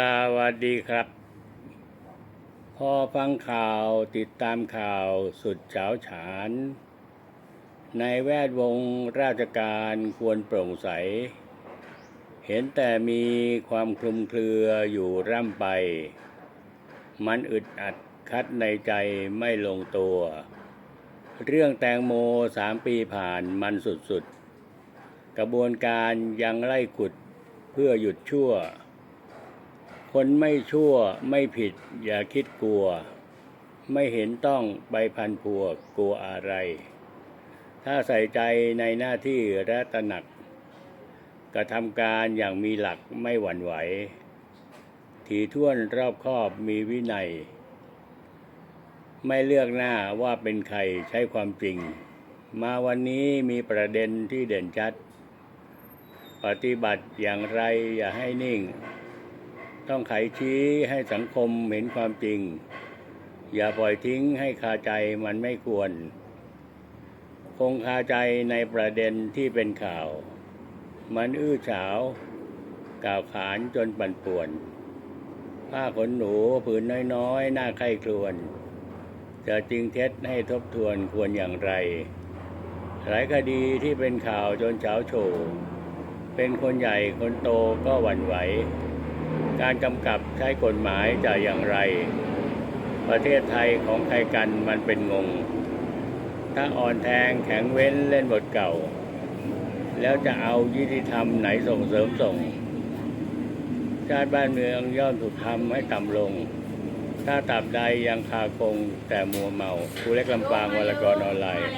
สวัสดีครับ พอฟังข่าวติดตามข่าวสุดเฉาฉาน ในแวดวงราชการควรโปร่งใส เห็นแต่มีความคลุมเครืออยู่ร่ำไป มันอึดอัดคัดในใจไม่ลงตัว เรื่องแตงโมสามปีผ่านมันสุดๆ กระบวนการยังไล่ขุดเพื่อหยุดชั่ว คนไม่ชั่วไม่ผิด อย่าคิดกลัว ไม่เห็นต้องไปพันพัวกลัวอะไร ถ้าใส่ใจในหน้าที่และตระหนักกระทำการอย่างมีหลักไม่หวั่นไหว ถี่ถ้วนรอบคอบมีวินัย ไม่เลือกหน้าว่าเป็นใครใช้ความจริง มาวันนี้มีประเด็นที่เด่นชัด ปฏิบัติอย่างไรอย่าให้นิ่ง ต้องไขชี้ให้สังคมเห็นความจริง อย่าปล่อยทิ้งให้คาใจมันไม่ควร คงคาใจในประเด็นที่เป็นข่าว มันอื้อฉาว กล่าวขานจนปั่นป่วน ผ้าขนหนูผืนน้อยๆ หน้าไข้ครวน จะจริงเท็จให้ทบทวนควรอย่างไร หลายคดีที่เป็นข่าวจนเช้าโชว์เป็นคนใหญ่คนโตก็หวั่นไหว การกำกับใช้กฎหมายจะอย่างไร ประเทศไทยของใครกันมันเป็นงง ถ้าอ่อนแทงแข็งเว้นเล่นบทเก่า แล้วจะเอายุติธรรมไหนส่งเสริมส่ง ชาติบ้านเมืองย่อมถูกทำให้ต่ำลง ถ้าตับใดยังคาคงแต่มัวเมาครูเล็กลำปางวรกรออนไลน์